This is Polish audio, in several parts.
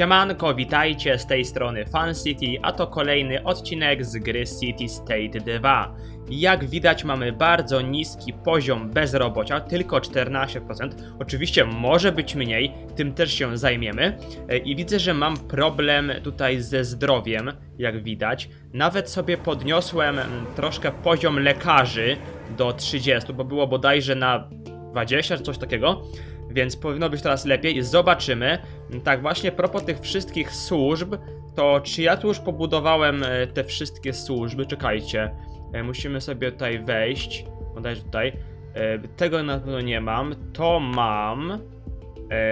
Siemanko, witajcie z tej strony Fan City, a to kolejny odcinek z gry City State 2. Jak widać mamy bardzo niski poziom bezrobocia, tylko 14%. Oczywiście może być mniej, tym też się zajmiemy. E, I widzę, że mam problem tutaj ze zdrowiem, jak widać. Nawet sobie podniosłem mm, troszkę poziom lekarzy do 30, bo było bodajże na 20 czy coś takiego. Więc powinno być teraz lepiej. Zobaczymy. Tak, właśnie propos tych wszystkich służb, to czy ja tu już pobudowałem e, te wszystkie służby? Czekajcie. E, Musimy sobie tutaj wejść. Bodajże tutaj. E, Tego na pewno nie mam. To mam.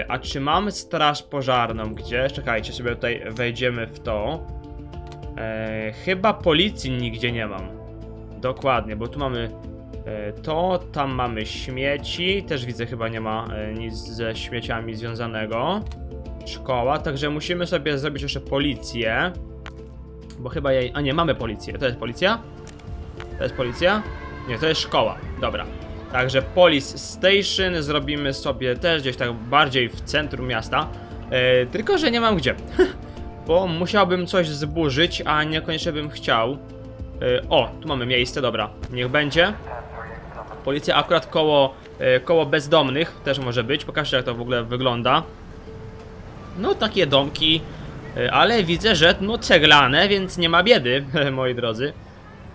A czy mam straż pożarną gdzie? Czekajcie, sobie tutaj wejdziemy w to. Chyba policji nigdzie nie mam. Dokładnie, bo tu mamy To, tam mamy śmieci, też widzę chyba nie ma e, nic ze śmieciami związanego. Szkoła, także musimy sobie zrobić jeszcze policję. Bo chyba jej... A nie, mamy policję. To jest policja? To jest policja? Nie, to jest szkoła. Dobra. Także Police Station zrobimy sobie też gdzieś tak bardziej w centrum miasta. E, tylko, że nie mam gdzie. Bo musiałbym coś zburzyć, a niekoniecznie bym chciał. E, o, tu mamy miejsce, dobra. Niech będzie. Policja akurat koło, e, koło bezdomnych też może być. Pokażcie jak to w ogóle wygląda. No takie domki, e, ale widzę, że no ceglane, więc nie ma biedy, moi drodzy.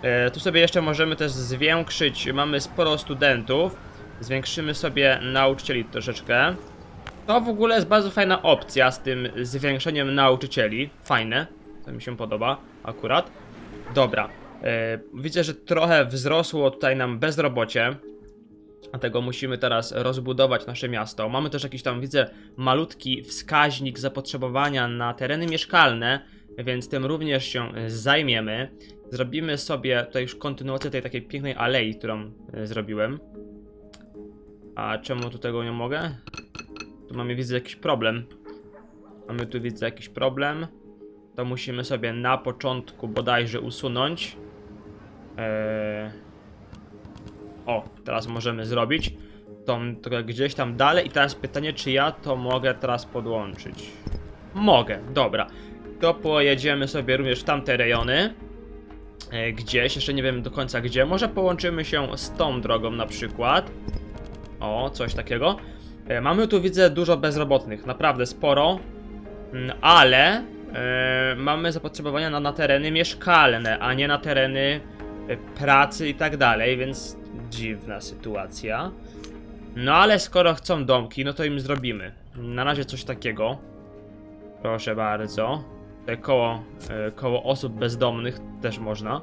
E, Tu sobie jeszcze możemy też zwiększyć, mamy sporo studentów. Zwiększymy sobie nauczycieli troszeczkę. To w ogóle jest bardzo fajna opcja z tym zwiększeniem nauczycieli. Fajne, to mi się podoba akurat. Dobra, widzę, że trochę wzrosło tutaj nam bezrobocie. Dlatego musimy teraz rozbudować nasze miasto. Mamy też jakiś tam, widzę, malutki wskaźnik zapotrzebowania na tereny mieszkalne, więc tym również się zajmiemy. Zrobimy sobie tutaj już kontynuację tej takiej pięknej alei, którą e, zrobiłem. A czemu tu tego nie mogę? Tu mamy, widzę, jakiś problem. Mamy tu, widzę, jakiś problem. To musimy sobie na początku bodajże usunąć. Eee... O, teraz możemy zrobić. To, to gdzieś tam dalej. I teraz pytanie, czy ja to mogę teraz podłączyć? Mogę, dobra. To pojedziemy sobie również w tamte rejony. E, gdzieś, jeszcze nie wiem do końca gdzie. Może połączymy się z tą drogą na przykład. O, coś takiego. E, mamy tu, widzę, dużo bezrobotnych, naprawdę sporo. Mm, Ale e, mamy zapotrzebowania na, na tereny mieszkalne, a nie na tereny pracy i tak dalej, więc dziwna sytuacja. No ale skoro chcą domki, no to im zrobimy. Na razie coś takiego. Proszę bardzo. Tutaj koło, e, koło osób bezdomnych też można.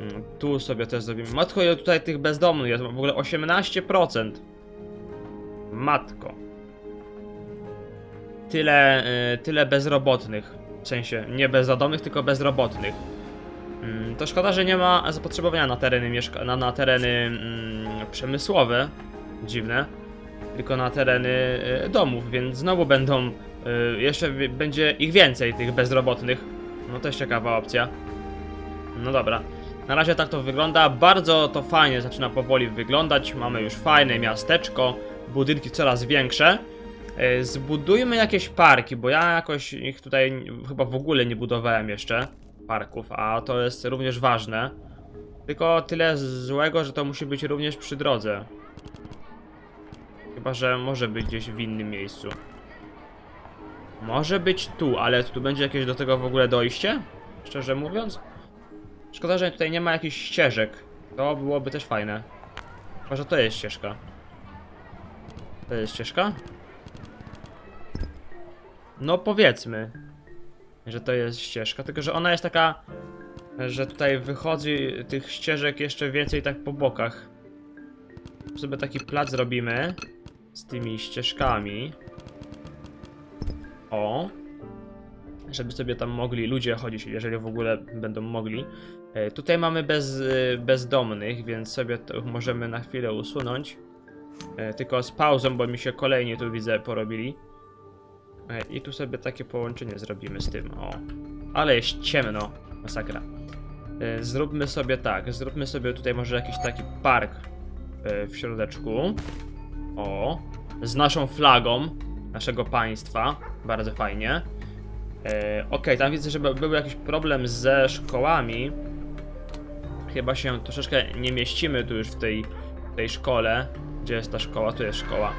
Mm, Tu sobie też zrobimy. Matko, ile tutaj tych bezdomnych jest? W ogóle 18%. Matko. Tyle, tyle bezrobotnych. W sensie, nie bezdomnych, tylko bezrobotnych. Mm, To szkoda, że nie ma zapotrzebowania na tereny mieszka na, na tereny mm, przemysłowe. Dziwne. Tylko na tereny e, domów, więc znowu będą. e, jeszcze będzie ich więcej, tych bezrobotnych. No też ciekawa opcja. No dobra. Na razie tak to wygląda. Bardzo to fajnie zaczyna powoli wyglądać. Mamy już fajne miasteczko, budynki coraz większe. E, Zbudujmy jakieś parki, bo ja jakoś ich tutaj chyba w ogóle nie budowałem jeszcze parków, a to jest również ważne. Tylko tyle złego, że to musi być również przy drodze. Chyba, że może być gdzieś w innym miejscu. Może być tu, ale tu będzie jakieś do tego w ogóle dojście? Szczerze mówiąc? Szkoda, że tutaj nie ma jakichś ścieżek. To byłoby też fajne. Może to jest ścieżka. To jest ścieżka? No powiedzmy, że to jest ścieżka, tylko że ona jest taka, że tutaj wychodzi tych ścieżek jeszcze więcej tak po bokach. Sobie taki plac zrobimy z tymi ścieżkami. O. Żeby sobie tam mogli ludzie chodzić, jeżeli w ogóle będą mogli. E, Tutaj mamy bez, e, bezdomnych, więc sobie to możemy na chwilę usunąć. E, Tylko z pauzą, bo mi się kolejnie tu widzę porobili. E, I tu sobie takie połączenie zrobimy z tym. O. Ale jest ciemno. Masakra. E, Zróbmy sobie tak. Zróbmy sobie tutaj może jakiś taki park e, w środeczku. O. Z naszą flagą. naszego państwa. Bardzo fajnie. Okej, tam widzę, że by- był jakiś problem ze szkołami. Chyba się troszeczkę nie mieścimy tu już w tej, tej szkole. Gdzie jest ta szkoła? Tu jest szkoła.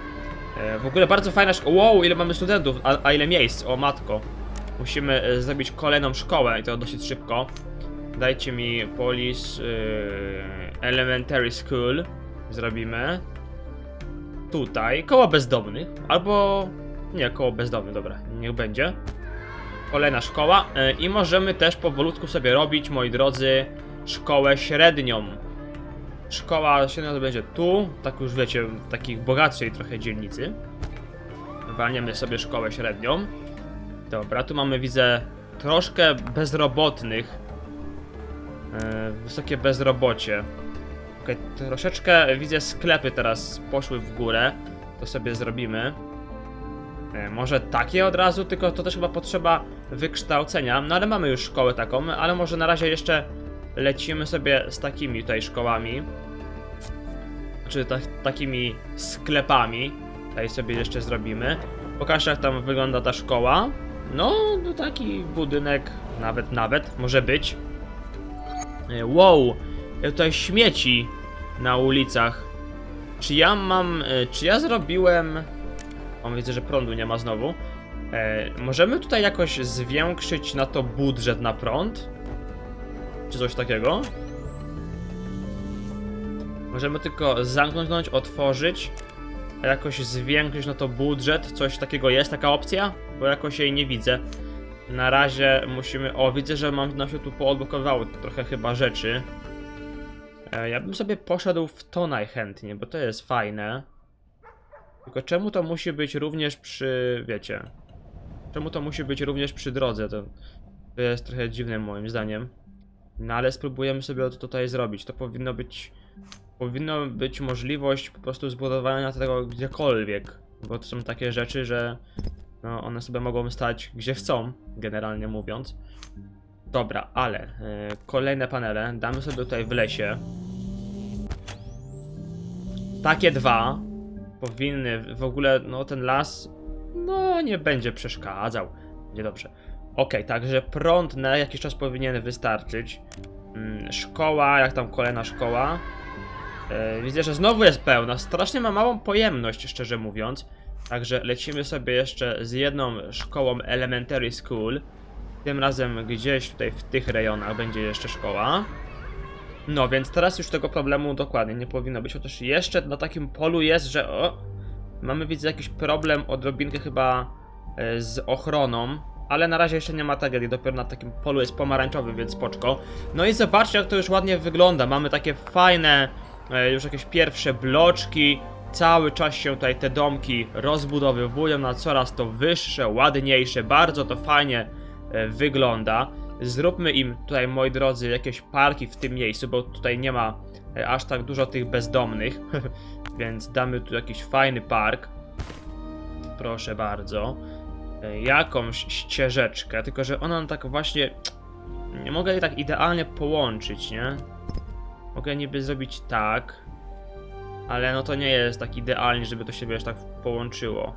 E, w ogóle bardzo fajna szkoła. Wow, ile mamy studentów, a, a ile miejsc? O matko. Musimy e, zrobić kolejną szkołę i to dosyć szybko. Dajcie mi Police e, Elementary School. Zrobimy. Tutaj, koło bezdomnych. Albo. Nie, koło bezdomnych, dobra, niech będzie. Kolejna szkoła. e, I możemy też powolutku sobie robić, moi drodzy, szkołę średnią. Szkoła średnia to będzie tu, tak już wiecie, w takiej bogatszej trochę dzielnicy. Walniemy sobie szkołę średnią. Dobra, tu mamy, widzę, troszkę bezrobotnych. E, wysokie bezrobocie. Okej, troszeczkę widzę sklepy teraz poszły w górę. To sobie zrobimy. E, może takie od razu, tylko to też chyba potrzeba wykształcenia. No ale mamy już szkołę taką, ale może na razie jeszcze lecimy sobie z takimi tutaj szkołami. Czy ta, takimi sklepami. Tutaj sobie jeszcze zrobimy. Pokażę jak tam wygląda ta szkoła. No, to taki budynek, nawet, nawet, może być. E, Wow, e, tutaj śmieci na ulicach. Czy ja mam, e, czy ja zrobiłem... O, widzę, że prądu nie ma znowu. E, możemy tutaj jakoś zwiększyć na to budżet na prąd? Czy coś takiego? Możemy tylko zamknąć, otworzyć, a jakoś zwiększyć na to budżet. Coś takiego jest, taka opcja? Bo jakoś jej nie widzę. Na razie musimy. O, widzę, że mam nam się tu poodblokowało trochę chyba rzeczy. E, ja bym sobie poszedł w to najchętniej, bo to jest fajne. Tylko czemu to musi być również przy. wiecie. Czemu to musi być również przy drodze? To, to jest trochę dziwne moim zdaniem. No ale spróbujemy sobie to tutaj zrobić. To powinno być. Powinno być możliwość po prostu zbudowania tego gdziekolwiek. Bo to są takie rzeczy, że no, one sobie mogą stać gdzie chcą, generalnie mówiąc. Dobra, ale e, kolejne panele damy sobie tutaj w lesie. Takie dwa powinny w ogóle, no ten las, no nie będzie przeszkadzał. Będzie dobrze. Okej, także prąd na jakiś czas powinien wystarczyć. Mm, szkoła, jak tam kolejna szkoła. E, widzę, że znowu jest pełna. Strasznie ma małą pojemność, szczerze mówiąc. Także lecimy sobie jeszcze z jedną szkołą Elementary School. Tym razem gdzieś tutaj w tych rejonach będzie jeszcze szkoła. No więc teraz już tego problemu dokładnie nie powinno być. Chociaż jeszcze na takim polu jest, że o, mamy widzę jakiś problem odrobinkę chyba e, z ochroną. Ale na razie jeszcze nie ma tragedii, dopiero na takim polu jest pomarańczowy, więc spoczko. No i zobaczcie jak to już ładnie wygląda. Mamy takie fajne, już jakieś pierwsze bloczki. Cały czas się tutaj te domki rozbudowywują na coraz to wyższe, ładniejsze. Bardzo to fajnie e, wygląda. Zróbmy im tutaj, moi drodzy, jakieś parki w tym miejscu, bo tutaj nie ma e, aż tak dużo tych bezdomnych. Więc damy tu jakiś fajny park. Proszę bardzo. E, Jakąś ścieżeczkę, tylko że ona tak właśnie. Nie mogę jej tak idealnie połączyć, nie? Mogę niby zrobić tak. Ale no to nie jest tak idealnie, żeby to się wiesz tak połączyło.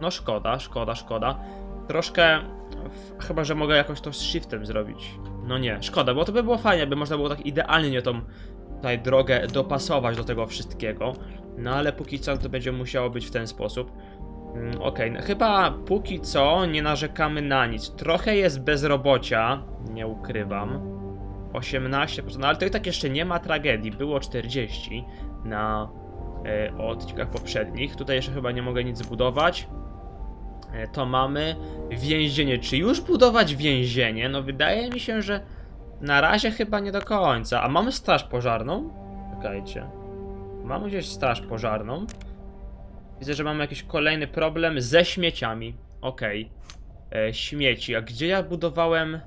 No szkoda, szkoda, szkoda. Troszkę. Chyba, że mogę jakoś to z shiftem zrobić. No nie, szkoda, bo to by było fajnie, by można było tak idealnie tą tutaj drogę dopasować do tego wszystkiego. No ale póki co to będzie musiało być w ten sposób. Mm, Okej, no, chyba póki co nie narzekamy na nic. Trochę jest bezrobocia, nie ukrywam. 18%, no ale to i tak jeszcze nie ma tragedii. Było 40 na e, odcinkach poprzednich. Tutaj jeszcze chyba nie mogę nic zbudować. E, to mamy więzienie. Czy już budować więzienie? No wydaje mi się, że na razie chyba nie do końca. A mamy straż pożarną? Czekajcie. Mamy gdzieś straż pożarną. Widzę, że mamy jakiś kolejny problem ze śmieciami. Okej. E, Śmieci. A gdzie ja budowałem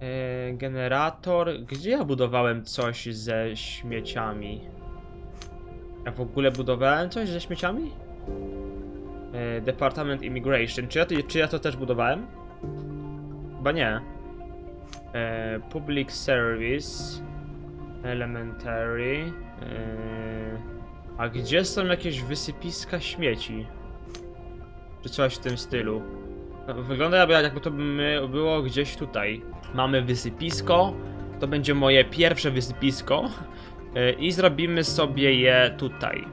e, generator? Gdzie ja budowałem coś ze śmieciami? Ja w ogóle budowałem coś ze śmieciami? E, Department Immigration. Czy ja, to, czy ja to też budowałem? Chyba nie. E, public Service. Elementary. A gdzie są jakieś wysypiska śmieci? czy coś w tym stylu. Wygląda jakby, to my- było gdzieś tutaj. Mamy wysypisko, to będzie moje pierwsze wysypisko y, i zrobimy sobie je tutaj,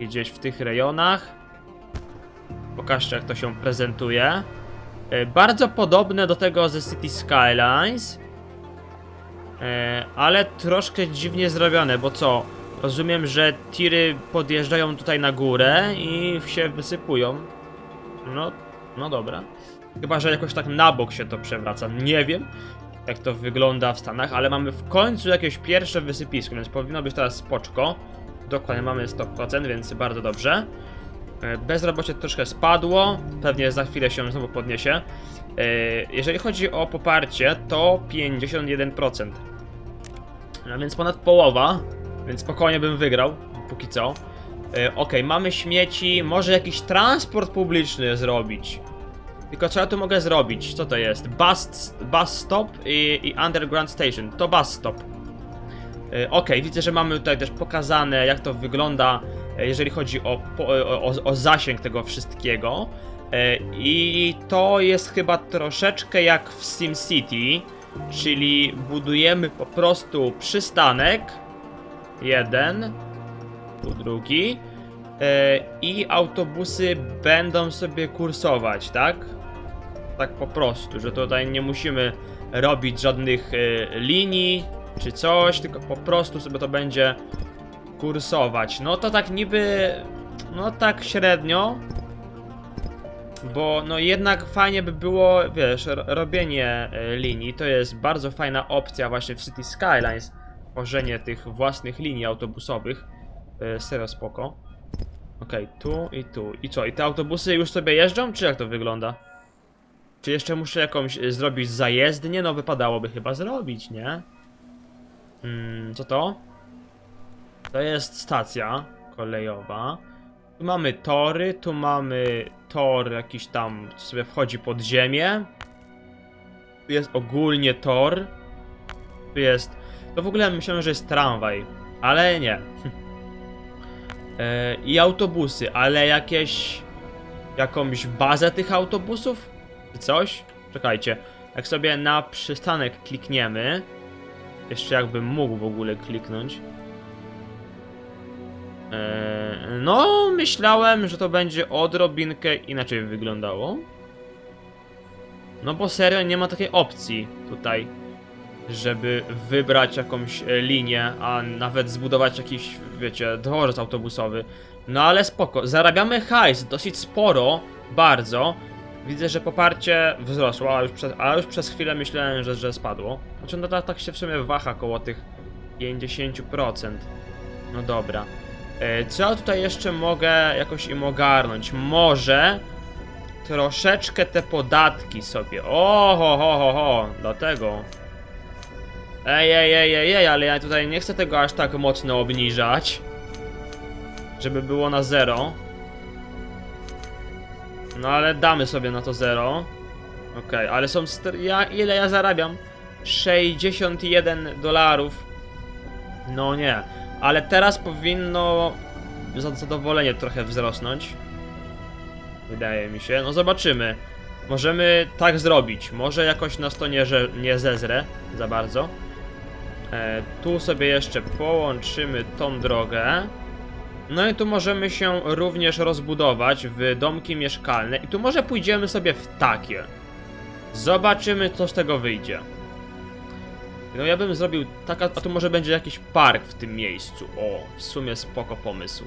gdzieś w tych rejonach. Pokażcie jak to się prezentuje. Y, Bardzo podobne do tego ze City Skylines. E, ale troszkę dziwnie zrobione, bo co? Rozumiem, że tiry podjeżdżają tutaj na górę i się wysypują. No, no dobra. Chyba, że jakoś tak na bok się to przewraca. Nie wiem, jak to wygląda w Stanach, ale mamy w końcu jakieś pierwsze wysypisko, więc powinno być teraz spoczko. Dokładnie mamy 100%, więc bardzo dobrze. E, Bezrobocie troszkę spadło, pewnie za chwilę się znowu podniesie. E, Jeżeli chodzi o poparcie, to 51%. No więc ponad połowa, więc spokojnie bym wygrał, póki co. E, Okej, mamy śmieci, może jakiś transport publiczny zrobić. Tylko co ja tu mogę zrobić? Co to jest? Bus, bus stop i, i underground station. To bus stop. E, Okej, widzę, że mamy tutaj też pokazane, jak to wygląda, e, jeżeli chodzi o, po, o, o, o zasięg tego wszystkiego. E, I to jest chyba troszeczkę jak w SimCity, czyli budujemy po prostu przystanek. Jeden, tu drugi. e, I autobusy będą sobie kursować, tak? Tak po prostu, że tutaj nie musimy robić żadnych e, linii czy coś, tylko po prostu sobie to będzie kursować. No to tak niby, no tak średnio, bo no jednak fajnie by było, wiesz, ro- robienie e, linii, to jest bardzo fajna opcja właśnie w City Skylines, tworzenie tych własnych linii autobusowych, e, serio spoko. Okej, tu i tu. I co, i te autobusy już sobie jeżdżą, czy jak to wygląda? Czy jeszcze muszę jakąś e, zrobić zajezdnię? No wypadałoby chyba zrobić, nie? Mm, co to? To jest stacja kolejowa. Tu mamy tory, tu mamy tor jakiś tam, co sobie wchodzi pod ziemię. Tu jest ogólnie tor. Tu jest... To w ogóle myślałem, że jest tramwaj, ale nie. E, I autobusy, ale jakieś... Jakąś bazę tych autobusów? Coś? Czekajcie. Jak sobie na przystanek klikniemy... Jeszcze jakbym mógł w ogóle kliknąć. Eee, no, myślałem, że to będzie odrobinkę inaczej wyglądało. No bo serio nie ma takiej opcji tutaj, żeby wybrać jakąś e, linię, a nawet zbudować jakiś, wiecie, dworzec autobusowy. No ale spoko, zarabiamy hajs, dosyć sporo, bardzo. Widzę, że poparcie wzrosło, a już przez, a już przez chwilę myślałem, że, że spadło. Znaczy, no tak, tak się w sumie waha koło tych 50%. No dobra. E, Co ja tutaj jeszcze mogę jakoś im ogarnąć? Może troszeczkę te podatki sobie. O, ho, ho, ho, ho, dlatego. Ej, ej, ej, ej, ej, ale ja tutaj nie chcę tego aż tak mocno obniżać. Żeby było na zero. No ale damy sobie na to zero. Okej, ale są. Ja, ile ja zarabiam? 61 dolarów. No nie. Ale teraz powinno za- zadowolenie trochę wzrosnąć. Wydaje mi się. No zobaczymy. Możemy tak zrobić. Może jakoś nas to nie, że- nie zezrę za bardzo. E, tu sobie jeszcze połączymy tą drogę. No i tu możemy się również rozbudować w domki mieszkalne. I tu może pójdziemy sobie w takie. Zobaczymy, co z tego wyjdzie. No ja bym zrobił taka, a tu może będzie jakiś park w tym miejscu. O, w sumie spoko pomysł.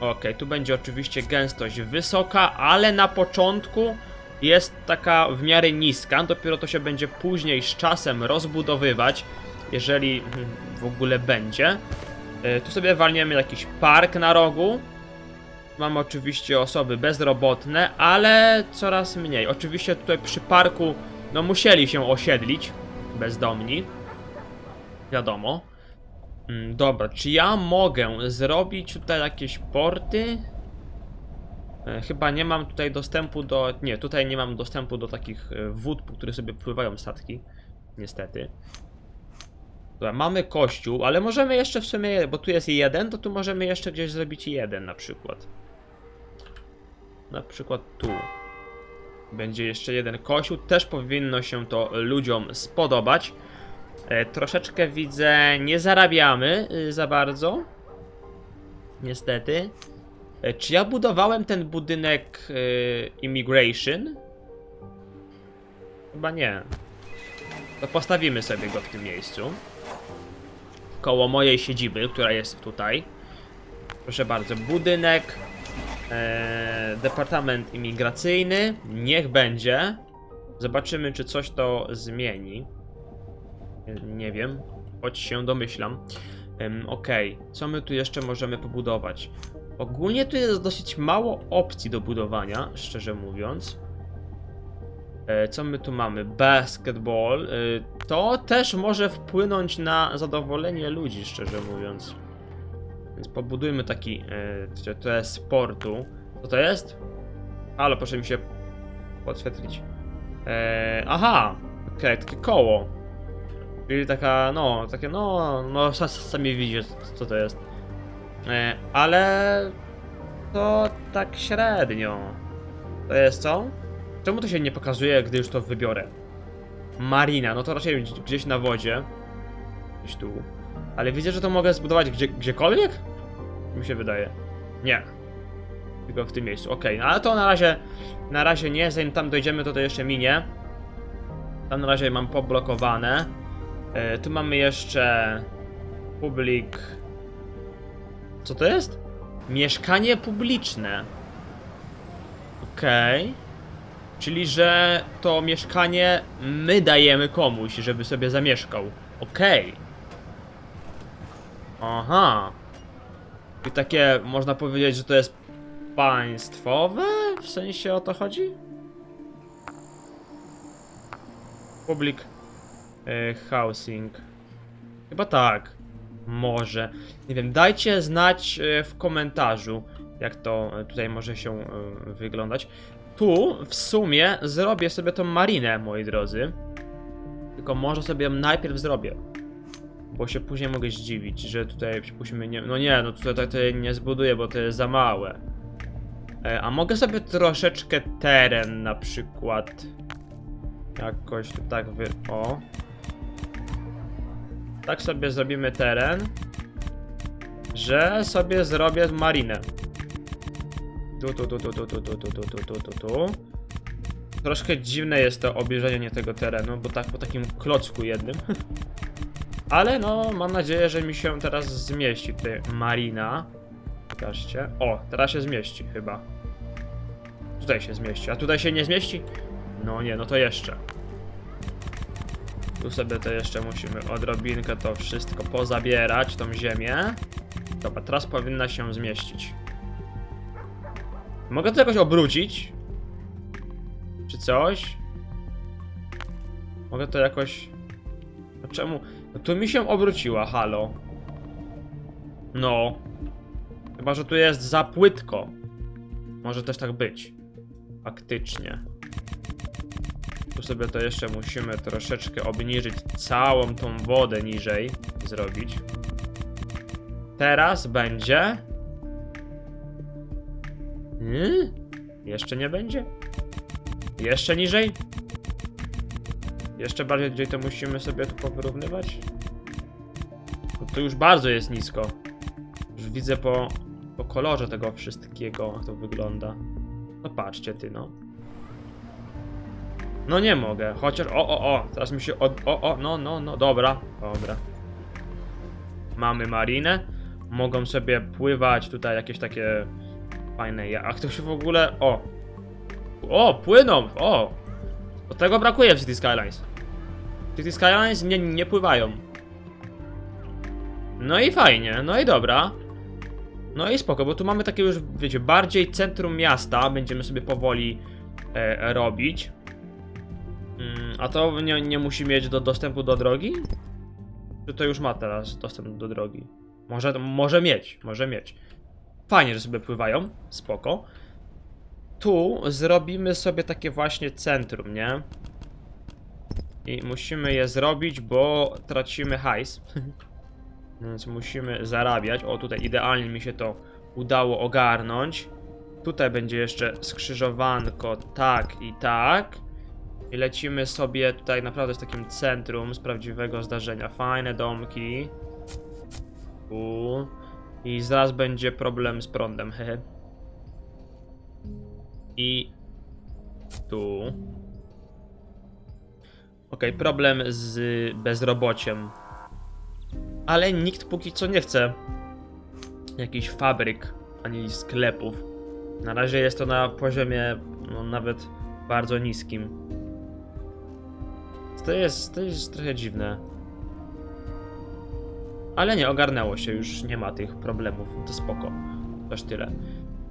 Okej, tu będzie oczywiście gęstość wysoka, ale na początku jest taka w miarę niska. Dopiero to się będzie później z czasem rozbudowywać, jeżeli w ogóle będzie. E, Tu sobie walniemy jakiś park na rogu. Mamy oczywiście osoby bezrobotne, ale coraz mniej. Oczywiście tutaj przy parku no musieli się osiedlić bezdomni. Wiadomo. Mm, Dobra, czy ja mogę zrobić tutaj jakieś porty? E, Chyba nie mam tutaj dostępu do. Nie, tutaj nie mam dostępu do takich e, wód, po których sobie pływają statki. Niestety. Dobra, mamy kościół, ale możemy jeszcze w sumie, bo tu jest jeden, to tu możemy jeszcze gdzieś zrobić jeden na przykład. na przykład tu. Będzie jeszcze jeden kościół, też powinno się to ludziom spodobać. E, troszeczkę widzę, nie zarabiamy y, za bardzo. Niestety. E, czy ja budowałem ten budynek y, Immigration? Chyba nie. To postawimy sobie go w tym miejscu. Koło mojej siedziby, która jest tutaj. Proszę bardzo, budynek. E, departament imigracyjny. Niech będzie. Zobaczymy, czy coś to zmieni. Nie, nie wiem, choć się domyślam. Em, Okej, co my tu jeszcze możemy pobudować? Ogólnie tu jest dosyć mało opcji do budowania, szczerze mówiąc. E, Co my tu mamy? Basketball. E, To też może wpłynąć na zadowolenie ludzi, szczerze mówiąc. Więc pobudujmy taki e, trochę sportu. Co to jest? Ale proszę mi się podświetlić. E, aha! Okej, takie koło. Czyli taka, no, takie, no, no, sa- sami widzicie, co to jest. E, ale to tak średnio. To jest co? Czemu to się nie pokazuje, gdy już to wybiorę? Marina, no to raczej gdzieś- na wodzie. Gdzieś tu. Ale widzę, że to mogę zbudować gdzie, gdziekolwiek? Mi się wydaje. Nie. Tylko w tym miejscu. Okej, no ale to na razie, na razie nie. Zanim tam dojdziemy, to to jeszcze minie. Tam na razie mam poblokowane. E, tu mamy jeszcze publik. Co to jest? Mieszkanie publiczne. Okej. Czyli, że to mieszkanie my dajemy komuś, żeby sobie zamieszkał. Okej. Aha. I takie, można powiedzieć, że to jest państwowe? W sensie o to chodzi? Public e, housing. Chyba tak. Może. Nie wiem, dajcie znać e, w komentarzu, jak to tutaj może się e, wyglądać. Tu w sumie zrobię sobie tą marinę, moi drodzy. Tylko może sobie ją najpierw zrobię. Bo się później mogę zdziwić, że tutaj przypuśćmy nie. No nie, no tutaj, tutaj nie zbuduję, bo to jest za małe. E, a mogę sobie troszeczkę teren na przykład. Jakoś tak wy. O. Tak sobie zrobimy teren. Że sobie zrobię marinę. Tu, tu, tu, tu, tu, tu, tu, tu, tu, tu, tu, tu, tu. Troszkę dziwne jest to obierzenie tego terenu, bo tak po takim klocku jednym. Ale no, mam nadzieję, że mi się teraz zmieści tutaj marina. Pokażcie. O, teraz się zmieści chyba. Tutaj się zmieści, a tutaj się nie zmieści? No nie, no to jeszcze. Tu sobie to jeszcze musimy odrobinkę to wszystko pozabierać, tą ziemię. Dobra, teraz powinna się zmieścić. Mogę to jakoś obrócić? Czy coś? Mogę to jakoś... No czemu? No tu mi się obróciła, halo. No. Chyba, że tu jest za płytko. Może też tak być. Faktycznie. Tu sobie to jeszcze musimy troszeczkę obniżyć całą tą wodę niżej zrobić. Teraz będzie. Nie? Jeszcze nie będzie? Jeszcze niżej? Jeszcze bardziej to musimy sobie tu powyrównywać? Bo to już bardzo jest nisko. Już widzę po, po kolorze tego wszystkiego, jak to wygląda. No patrzcie ty, no. No nie mogę, chociaż o, o, o, teraz mi się od, o, o, no, no, no, dobra, dobra. Mamy marinę, mogą sobie pływać tutaj jakieś takie fajne, ja- a ktoś w ogóle, o. O, płyną, o. Tego brakuje w City Skylines. City Skylines nie, nie pływają. No i fajnie, no i dobra. No i spoko, bo tu mamy takie już, wiecie, bardziej centrum miasta, będziemy sobie powoli e, robić. Mm, a to nie, nie musi mieć do dostępu do drogi? Czy to już ma teraz dostęp do drogi? Może, może mieć, może mieć. Fajnie, że sobie pływają, spoko. Tu zrobimy sobie takie właśnie centrum, nie? I musimy je zrobić, bo tracimy hajs. Więc musimy zarabiać. O, tutaj idealnie mi się to udało ogarnąć. Tutaj będzie jeszcze skrzyżowanko, tak i tak. I lecimy sobie tutaj naprawdę z takim centrum z prawdziwego zdarzenia. Fajne domki. Tu. I zaraz będzie problem z prądem, hehe. I tu. Okej, problem z bezrobociem. Ale nikt póki co nie chce jakichś fabryk ani sklepów. Na razie jest to na poziomie no, nawet bardzo niskim. To jest, to jest trochę dziwne. Ale nie, ogarnęło się, już nie ma tych problemów, to spoko. Też tyle.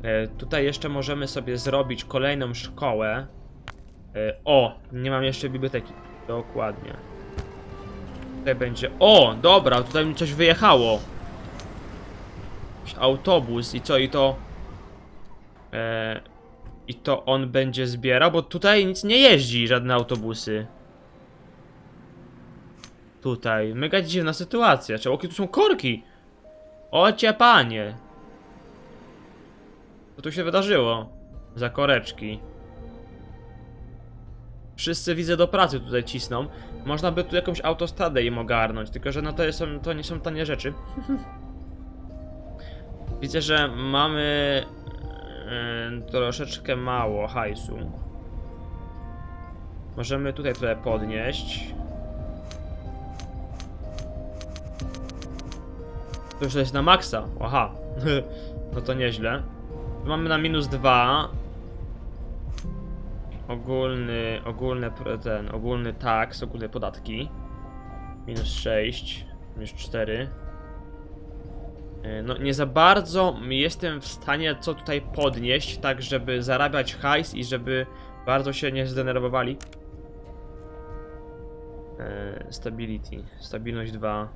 E, tutaj jeszcze możemy sobie zrobić kolejną szkołę. E, o, nie mam jeszcze biblioteki. Dokładnie. Tutaj będzie. O, dobra, tutaj mi coś wyjechało. Autobus i co, i to. E, I to on będzie zbierał, bo tutaj nic nie jeździ, żadne autobusy. Tutaj, mega dziwna sytuacja. Czy tu są korki? Ocie panie. Co tu się wydarzyło? Za koreczki. Wszyscy widzę do pracy tutaj cisną. Można by tu jakąś autostradę im ogarnąć, tylko że no to, są, to nie są tanie rzeczy. Widzę, że mamy troszeczkę mało hajsu. Możemy tutaj trochę podnieść. To już jest na maksa. Aha. no to nieźle. Tu mamy na minus 2. Ogólny, ogólny ten, ogólny tax, ogólne podatki. Minus 6, minus 4. Yy, No nie za bardzo jestem w stanie co tutaj podnieść, tak żeby zarabiać hajs i żeby bardzo się nie zdenerwowali. Yy, Stability, stabilność 2,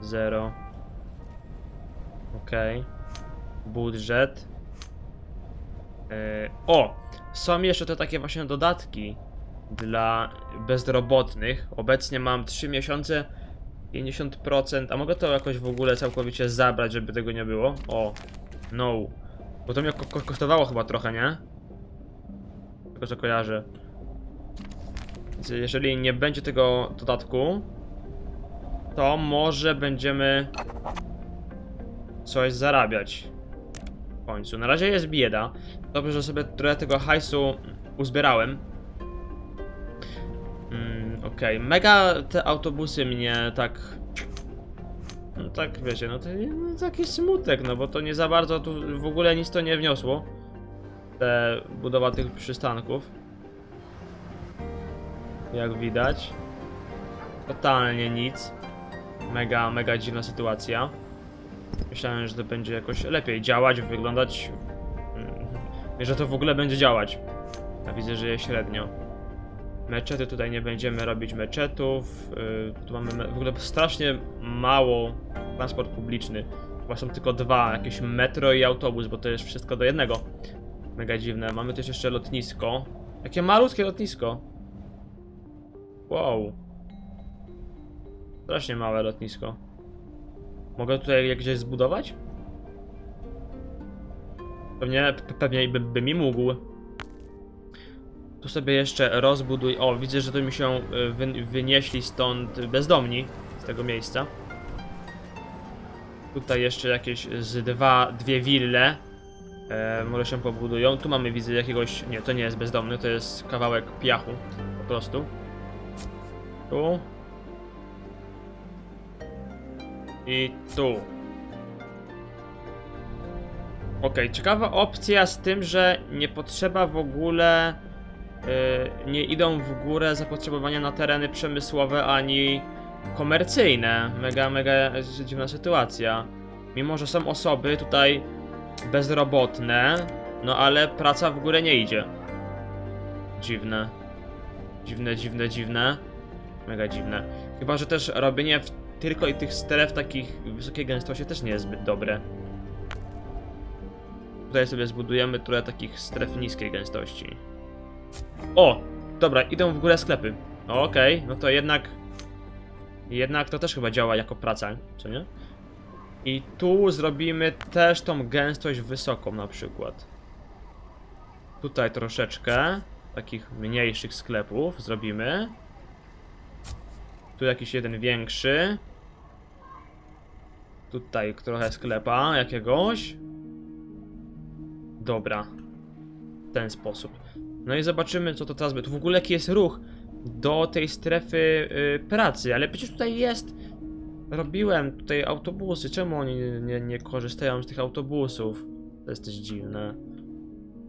0. Okej. Budżet. Yy, o! Są jeszcze te takie właśnie dodatki dla bezrobotnych. Obecnie mam 3 miesiące 50%, a mogę to jakoś w ogóle całkowicie zabrać, żeby tego nie było? O, no. Bo to mnie ko ko kosztowało chyba trochę, nie? Tego co kojarzę. Więc jeżeli nie będzie tego dodatku, to może będziemy coś zarabiać. W końcu. Na razie jest bieda. Dobrze, że sobie trochę tego hajsu uzbierałem. Mm, Okej, mega te autobusy mnie tak. No tak wiecie, no to no, taki smutek, no bo to nie za bardzo tu w ogóle nic to nie wniosło. Te budowa tych przystanków. Jak widać. Totalnie nic. Mega, mega dziwna sytuacja. Myślałem, że to będzie jakoś lepiej działać, wyglądać. Mm, Że to w ogóle będzie działać. A widzę, że je średnio. Meczety tutaj nie będziemy robić meczetów. Yy, tu mamy w ogóle strasznie mało transport publiczny. Chyba są tylko dwa, jakieś metro i autobus, bo to jest wszystko do jednego. Mega dziwne. Mamy też jeszcze lotnisko. Jakie malutkie lotnisko. Wow. Strasznie małe lotnisko. Mogę tutaj gdzieś zbudować? Pewnie, pe- pewnie by, by mi mógł. Tu sobie jeszcze rozbuduj. O, widzę, że tu mi się y, wy, wynieśli stąd bezdomni z tego miejsca. Tutaj jeszcze jakieś z dwa, dwie wille. E, może się pobudują. Tu mamy, widzę, jakiegoś. Nie, to nie jest bezdomny, to jest kawałek piachu. Po prostu. Tu. I tu. Okej, ciekawa opcja z tym, że nie potrzeba w ogóle. y, nie idą w górę zapotrzebowania na tereny przemysłowe ani komercyjne. Mega, mega dziwna sytuacja. Mimo, że są osoby tutaj bezrobotne, no ale praca w górę nie idzie. Dziwne. Dziwne, dziwne, dziwne. Mega dziwne. Chyba, że też robienie w tylko i tych stref takich wysokiej gęstości też nie jest zbyt dobre. Tutaj sobie zbudujemy trochę takich stref niskiej gęstości. O! Dobra, idą w górę sklepy. Okej, no to jednak... Jednak to też chyba działa jako praca, co nie? I tu zrobimy też tą gęstość wysoką na przykład. Tutaj troszeczkę takich mniejszych sklepów zrobimy. Tu jakiś jeden większy. Tutaj trochę sklepa jakiegoś. Dobra. W ten sposób. No i zobaczymy, co to teraz będzie. Tu w ogóle jaki jest ruch do tej strefy y, pracy, ale przecież tutaj jest. Robiłem tutaj autobusy. Czemu oni nie, nie, korzystają z tych autobusów? To jest też dziwne.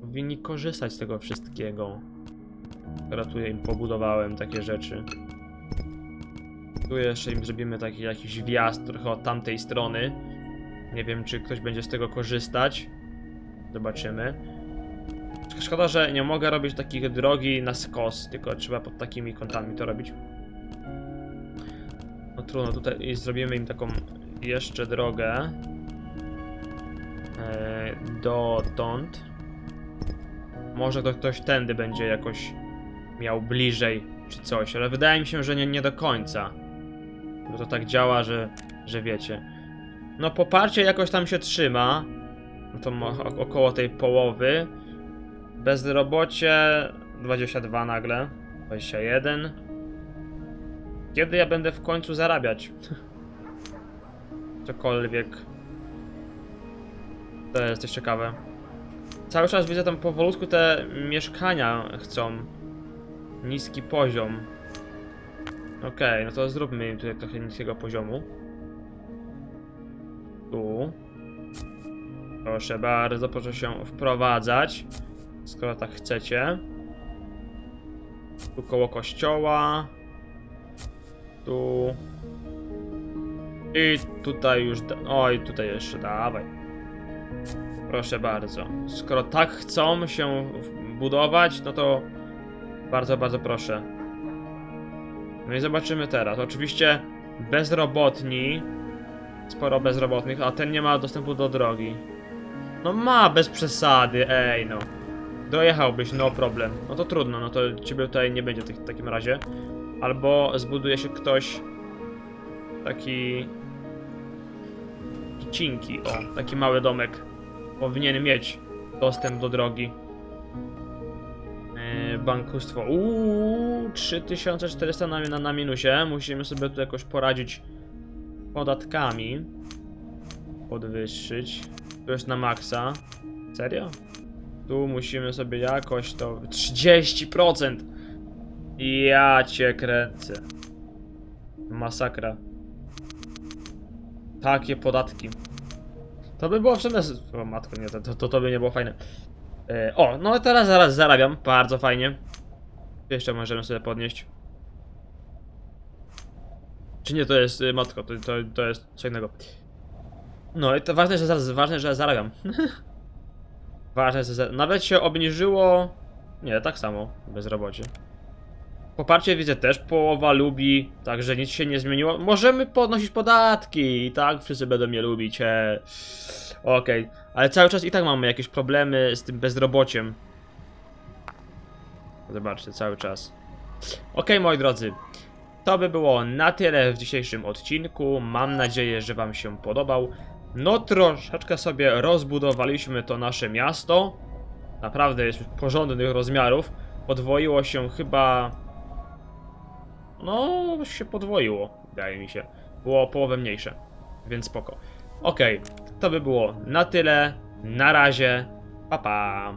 Powinni korzystać z tego wszystkiego. Teraz tu ja im pobudowałem takie rzeczy. Tu jeszcze im zrobimy taki jakiś wjazd trochę od tamtej strony. Nie wiem, czy ktoś będzie z tego korzystać. Zobaczymy. Szkoda, że nie mogę robić takich drogi na skos, tylko trzeba pod takimi kątami to robić. No trudno, tutaj zrobimy im taką jeszcze drogę. E, dotąd. Może to ktoś tędy będzie jakoś miał bliżej czy coś, ale wydaje mi się, że nie, nie do końca. Bo to tak działa, że, że wiecie. No poparcie jakoś tam się trzyma. No to o- około tej połowy. Bezrobocie 22 nagle. 21. Kiedy ja będę w końcu zarabiać? Cokolwiek. To jest też ciekawe. Cały czas widzę tam powolutku te mieszkania chcą. Niski poziom. Okej, no to zróbmy im tutaj trochę niskiego poziomu. Tu. Proszę bardzo, proszę się wprowadzać. Skoro tak chcecie. Tu koło kościoła. Tu. I tutaj już. Oj, tutaj jeszcze dawaj. Proszę bardzo. Skoro tak chcą się budować, no to bardzo, bardzo proszę. No i zobaczymy teraz. Oczywiście bezrobotni. Sporo bezrobotnych, a ten nie ma dostępu do drogi. No ma, bez przesady, ej no. Dojechałbyś, no problem. No to trudno, no to ciebie tutaj nie będzie w takim razie. Albo zbuduje się ktoś taki... taki cinki, o, taki mały domek. Powinien mieć dostęp do drogi. Bankustwo. Uuu, 3400 na, na, na minusie. Musimy sobie tu jakoś poradzić podatkami. Podwyższyć. Tu jest na maksa. Serio? Tu musimy sobie jakoś to... 30%! Ja cię kręcę. Masakra. Takie podatki. To by było w sumie... O matko, nie, to, to, to by nie było fajne. E, o, no teraz zaraz zarabiam. Bardzo fajnie. Jeszcze możemy sobie podnieść. Czy nie, to jest y, matko, to, to, to jest co innego. No i to ważne, że zaraz, ważne, że zarabiam. ważne, że za... nawet się obniżyło. Nie, tak samo, bezrobocie. Poparcie widzę też, połowa lubi, także nic się nie zmieniło. Możemy podnosić podatki i tak wszyscy będą mnie lubić. E... Okej, ale cały czas i tak mamy jakieś problemy z tym bezrobociem. Zobaczcie, cały czas. Okej, moi drodzy, to by było na tyle w dzisiejszym odcinku. Mam nadzieję, że Wam się podobał. No, troszeczkę sobie rozbudowaliśmy to nasze miasto. Naprawdę jest porządnych rozmiarów. Podwoiło się chyba. No, się podwoiło, wydaje mi się. Było o połowę mniejsze, więc spoko. Okej, to by było na tyle. Na razie. Pa pa.